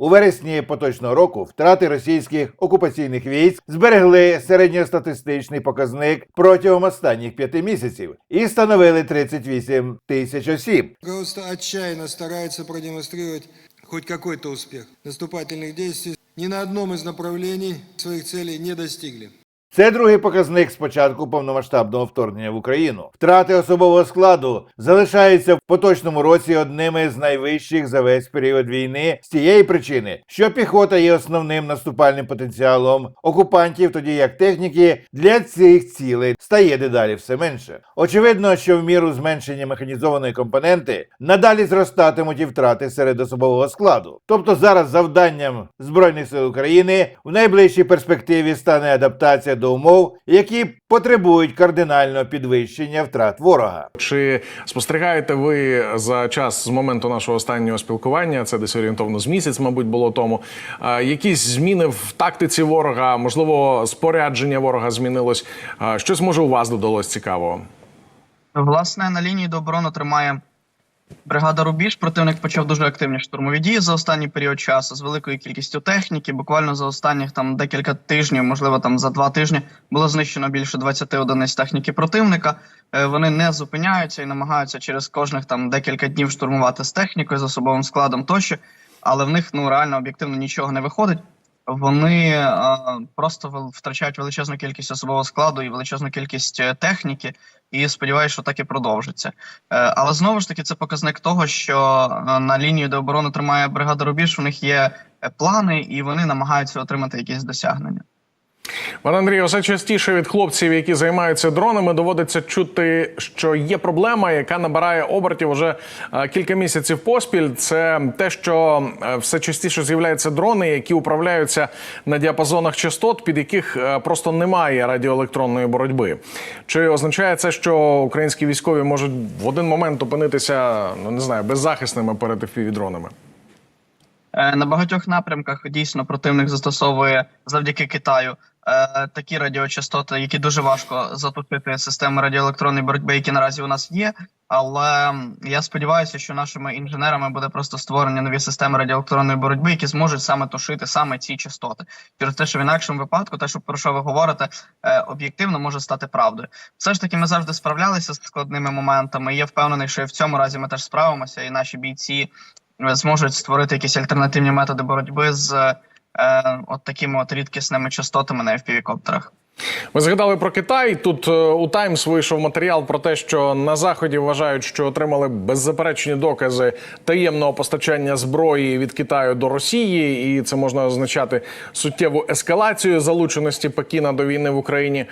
У вересні поточного року втрати російських окупаційних військ зберегли середньостатистичний показник протягом останніх п'яти місяців і становили 38 тисяч осіб. Просто отчаянно стараються продемонструвати хоч какой-то успіх наступательних действий ні на одному з направлений своїх цілей не достигли. Це другий показник з початку повномасштабного вторгнення в Україну. Втрати особового складу залишаються в поточному році одними з найвищих за весь період війни з тієї причини, що піхота є основним наступальним потенціалом окупантів, тоді як техніки для цих цілей стає дедалі все менше. Очевидно, що в міру зменшення механізованої компоненти надалі зростатимуть і втрати серед особового складу. Тобто зараз завданням збройних сил України в найближчій перспективі стане адаптація до умов, які потребують кардинального підвищення втрат ворога. Чи спостерігаєте ви за час з моменту нашого останнього спілкування? Це десь орієнтовно з місяць, мабуть, було тому. Якісь зміни в тактиці ворога, можливо, спорядження ворога змінилось. Щось може у вас додалось цікавого? Власне, на лінії до оборони тримає бригада Рубіж. Противник почав дуже активні штурмові дії за останній період часу з великою кількістю техніки. Буквально за останніх там декілька тижнів, можливо, там за два тижні, було знищено більше 20 одиниць техніки противника. Е, Вони не зупиняються і намагаються через кожних там декілька днів штурмувати з технікою, з особовим складом тощо, але в них ну реально об'єктивно нічого не виходить. Вони е, просто втрачають величезну кількість особового складу і величезну кількість е, техніки, і сподіваюся, що так і продовжиться. Е, але знову ж таки, це показник того, що на лінію, де оборони тримає бригада Рубіж, у них є плани, і вони намагаються отримати якісь досягнення. Пане Андрію, все частіше від хлопців, які займаються дронами, доводиться чути, що є проблема, яка набирає обертів уже е, кілька місяців поспіль. Це те, що е, все частіше з'являються дрони, які управляються на діапазонах частот, під яких е, просто немає радіоелектронної боротьби. Чи означає це, що українські військові можуть в один момент опинитися, ну не знаю, беззахисними перед FPV-дронами? На багатьох напрямках дійсно противник застосовує завдяки Китаю такі радіочастоти, які дуже важко затопити системи радіоелектронної боротьби, які наразі у нас є. Але я сподіваюся, що нашими інженерами буде просто створені нові системи радіоелектронної боротьби, які зможуть саме тушити саме ці частоти. Через те, що в інакшому випадку, те, що про що ви говорите, е, об'єктивно може стати правдою. Все ж таки, ми завжди справлялися з складними моментами. І я впевнений, що і в цьому разі ми теж справимося, і наші бійці е, зможуть створити якісь альтернативні методи боротьби з е, от такими от рідкісними частотами на FPV-коптерах. Ми згадали про Китай. Тут е, у Таймс вийшов матеріал про те, що на заході вважають, що отримали беззаперечні докази таємного постачання зброї від Китаю до Росії, і це можна означати суттєву ескалацію залученості Пекіна до війни в Україні.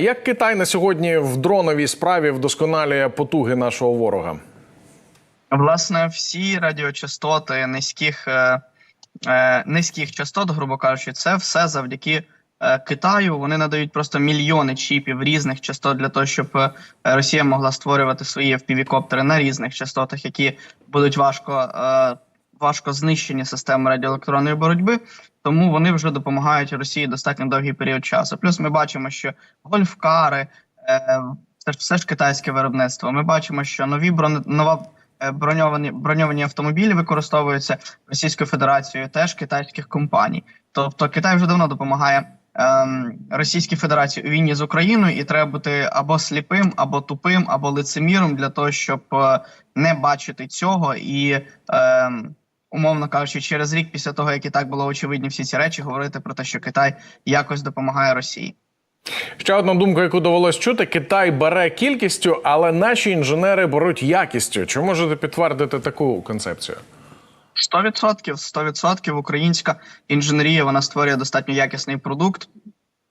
Як Китай на сьогодні в дроновій справі вдосконалює потуги нашого ворога? Власне, всі радіочастоти низьких, е, низьких частот, грубо кажучи, це все завдяки е, Китаю. Вони надають просто мільйони чіпів різних частот для того, щоб е, Росія могла створювати свої FPV-коптери на різних частотах, які будуть важко, важко знищені системи радіоелектронної боротьби. Тому вони вже допомагають Росії достатньо довгий період часу. Плюс ми бачимо, що гольфкари. Це ж все ж китайське виробництво. Ми бачимо, що нові брони нова броньовані броньовані автомобілі використовуються Російською Федерацією теж китайських компаній. Тобто Китай вже давно допомагає ем, Російській Федерації у війні з Україною, і треба бути або сліпим, або тупим, або лицеміром для того, щоб е, не бачити цього і. Ем, Умовно кажучи, через рік після того, як і так було очевидні всі ці речі, говорити про те, що Китай якось допомагає Росії. Ще одна думка, яку довелось чути: Китай бере кількістю, але наші інженери беруть якістю. Чи можете підтвердити таку концепцію? 100%, 100% українська інженерія вона створює достатньо якісний продукт,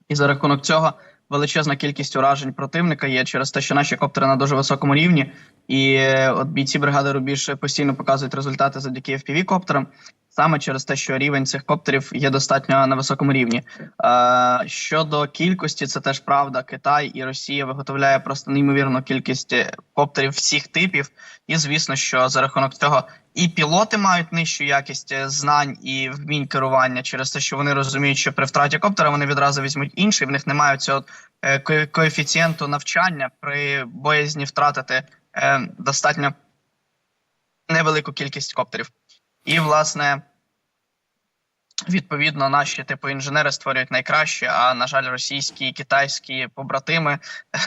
і за рахунок цього величезна кількість уражень противника є через те, що наші коптери на дуже високому рівні, і е, от бійці бригади Рубіж постійно показують результати завдяки fpv коптерам саме через те, що рівень цих коптерів є достатньо на високому рівні. Е, щодо кількості, це теж правда. Китай і Росія виготовляє просто неймовірну кількість е, коптерів всіх типів, і звісно, що за рахунок цього і пілоти мають нижчу якість е, знань і вмінь керування через те, що вони розуміють, що при втраті коптера вони відразу візьмуть інший. В них немає цього е, ко- коефіцієнту навчання при боязні втратити достатньо невелику кількість коптерів. І власне Відповідно, наші типу інженери створюють найкраще. А на жаль, російські і китайські побратими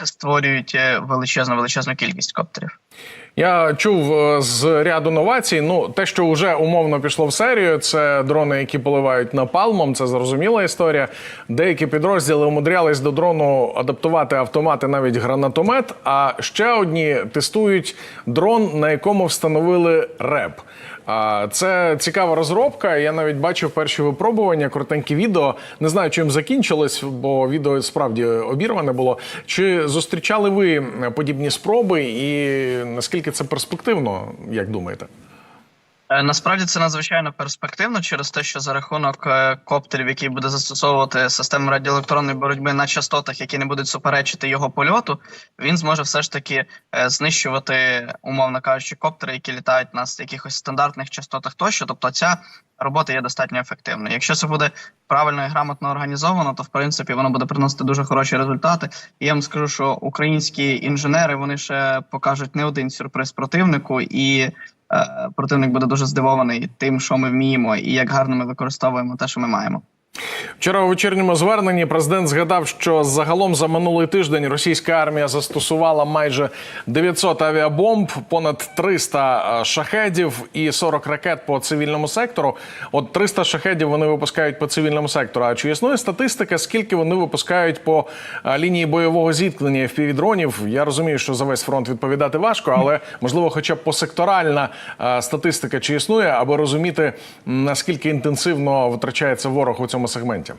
створюють е, величезну величезну кількість коптерів. Я чув е, з ряду новацій. Ну, те, що вже умовно пішло в серію, це дрони, які поливають напалмом. Це зрозуміла історія. Деякі підрозділи умудрялись до дрону адаптувати автомати, навіть гранатомет. А ще одні тестують дрон, на якому встановили реп. Це цікава розробка. Я навіть бачив перші випробування, коротенькі відео. Не знаю, чим закінчилось, бо відео справді обірване було. Чи зустрічали ви подібні спроби, і наскільки це перспективно, як думаєте? Е, Насправді це надзвичайно перспективно через те, що за рахунок е, коптерів, які буде застосовувати систему радіоелектронної боротьби на частотах, які не будуть суперечити його польоту, він зможе все ж таки е, знищувати, умовно кажучи, коптери, які літають на якихось стандартних частотах тощо. Тобто ця робота є достатньо ефективною. Якщо це буде правильно і грамотно організовано, то в принципі воно буде приносити дуже хороші результати. І я вам скажу, що українські інженери вони ще покажуть не один сюрприз противнику і. Е, Противник буде дуже здивований тим, що ми вміємо, і як гарно ми використовуємо те, що ми маємо. Вчора у вечірньому зверненні президент згадав, що загалом за минулий тиждень російська армія застосувала майже 900 авіабомб, понад 300 е, шахедів і 40 ракет по цивільному сектору. От 300 шахедів вони випускають по цивільному сектору. А чи існує статистика, скільки вони випускають по е, лінії бойового зіткнення FPV-дронів? Я розумію, що за весь фронт відповідати важко, але можливо, хоча б посекторальна е, статистика чи існує, аби розуміти наскільки інтенсивно витрачається ворог у цьому сегменті.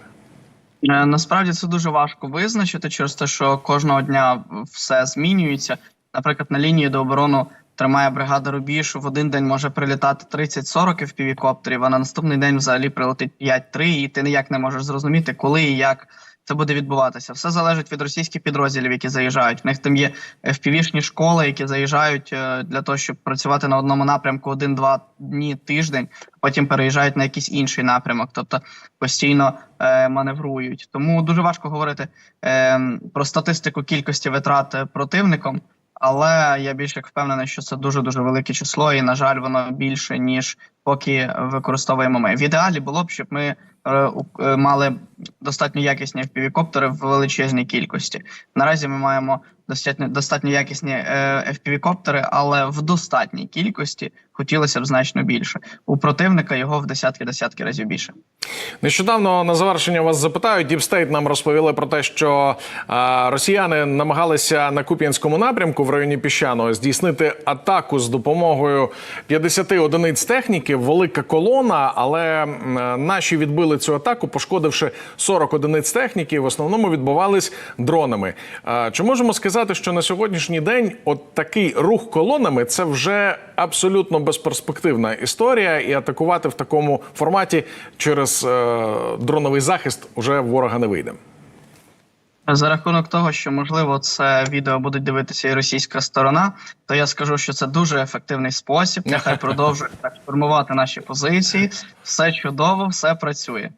Е, Насправді це дуже важко визначити через те, що кожного дня все змінюється. Наприклад, на лінії до оборону тримає бригада Рубіж. В один день може прилітати 30-40 FPV-коптерів, а на наступний день взагалі прилетить 5-3, і ти ніяк не можеш зрозуміти, коли і як це буде відбуватися. Все залежить від російських підрозділів, які заїжджають. В них там є FPV-шні школи, які заїжджають е, для того, щоб працювати на одному напрямку один-два дні тиждень, а потім переїжджають на якийсь інший напрямок, тобто постійно е, маневрують. Тому дуже важко говорити е, про статистику кількості витрат е, противником. Але я більш як впевнений, що це дуже дуже велике число, і на жаль, воно більше ніж поки використовуємо ми. В ідеалі було б, щоб ми мали достатньо якісні FPV-коптери в величезній кількості. Наразі ми маємо достатньо достатньо якісні е, FPV-коптери, але в достатній кількості хотілося б значно більше. У противника його в десятки десятки разів більше. Нещодавно на завершення вас запитаю. Діпстейт нам розповіли про те, що а, росіяни намагалися на Куп'янському напрямку в районі Піщаного здійснити атаку з допомогою 50 одиниць техніки. Велика колона, але м, наші відбили цю атаку, пошкодивши 40 одиниць техніки. В основному відбувались дронами. А, чи можемо сказати, що на сьогоднішній день от такий рух колонами це вже абсолютно безперспективна історія, і атакувати в такому форматі через е, дроновий захист уже ворога не вийде. За рахунок того, що можливо це відео будуть дивитися і російська сторона, то я скажу, що це дуже ефективний спосіб. Нехай продовжують так формувати наші позиції. Все чудово, все працює.